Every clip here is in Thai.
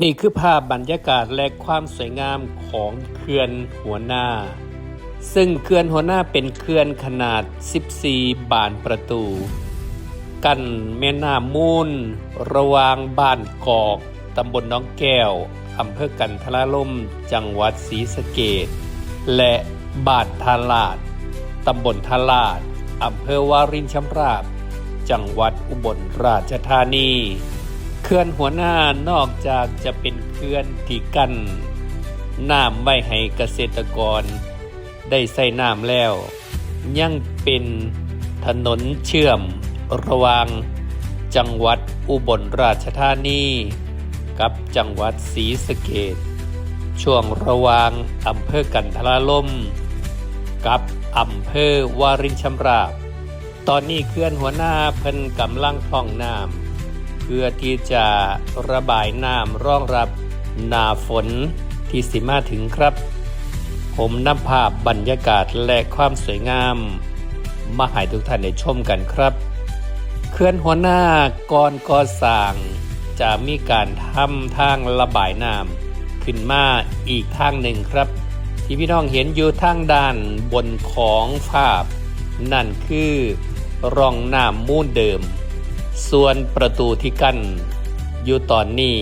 นี่คือภาพบรรยากาศและความสวยงามของเขื่อนหัวหน้า ซึ่งเขื่อนหัวหน้าเป็นเขื่อนขนาด 14 บานประตู กั้นแม่น้ำมูล ระวางบ้านกอกตำบลน้องแก้วอำเภอกันทราล่มจังหวัดศรีสะเกดและบ้านทาลาดตำบลทาลาดอำเภอวารินชำราบ จังหวัดอุบลราชธานี ขื่อนหัวหน้านอกจากจะเป็นเขื่อนที่กั้นน้ำไว้ให้เกษตรกร ได้ใส่น้ำแล้ว ยังเป็นถนนเชื่อมระหว่างจังหวัดอุบลราชธานีกับจังหวัดศรีสะเกดช่วงระหว่างอำเภอกันทราลมกับอำเภอวารินชำราบ ตอนนี้เขื่อนหัวหน้าเพิ่นกำลังพร่องน้ำ เพื่อที่จะระบายน้ำรองรับหนาฝนที่สิมาถึงครับ ผมนำภาพบรรยากาศและความสวยงาม มาให้ทุกท่านได้ชมกันครับเขื่อนหัวหน้าก่อนก่อสร้าง จะมีการทำทางระบายน้ำขึ้นมาอีกทางหนึ่งครับ ที่พี่น้องเห็นอยู่ทางด้านบนของภาพ นั่นคือร่องน้ำมูลเดิม ส่วนประตูที่กั้น อยู่ตอนนี้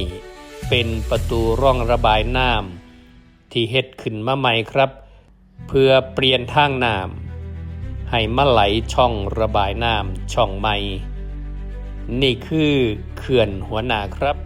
เป็นประตูร่องระบายน้ำที่เฮ็ดขึ้นมาใหม่ครับ เพื่อเปลี่ยนทางน้ำให้มาไหลช่องระบายน้ำช่องใหม่ นี่คือเขื่อนหัวหนาครับ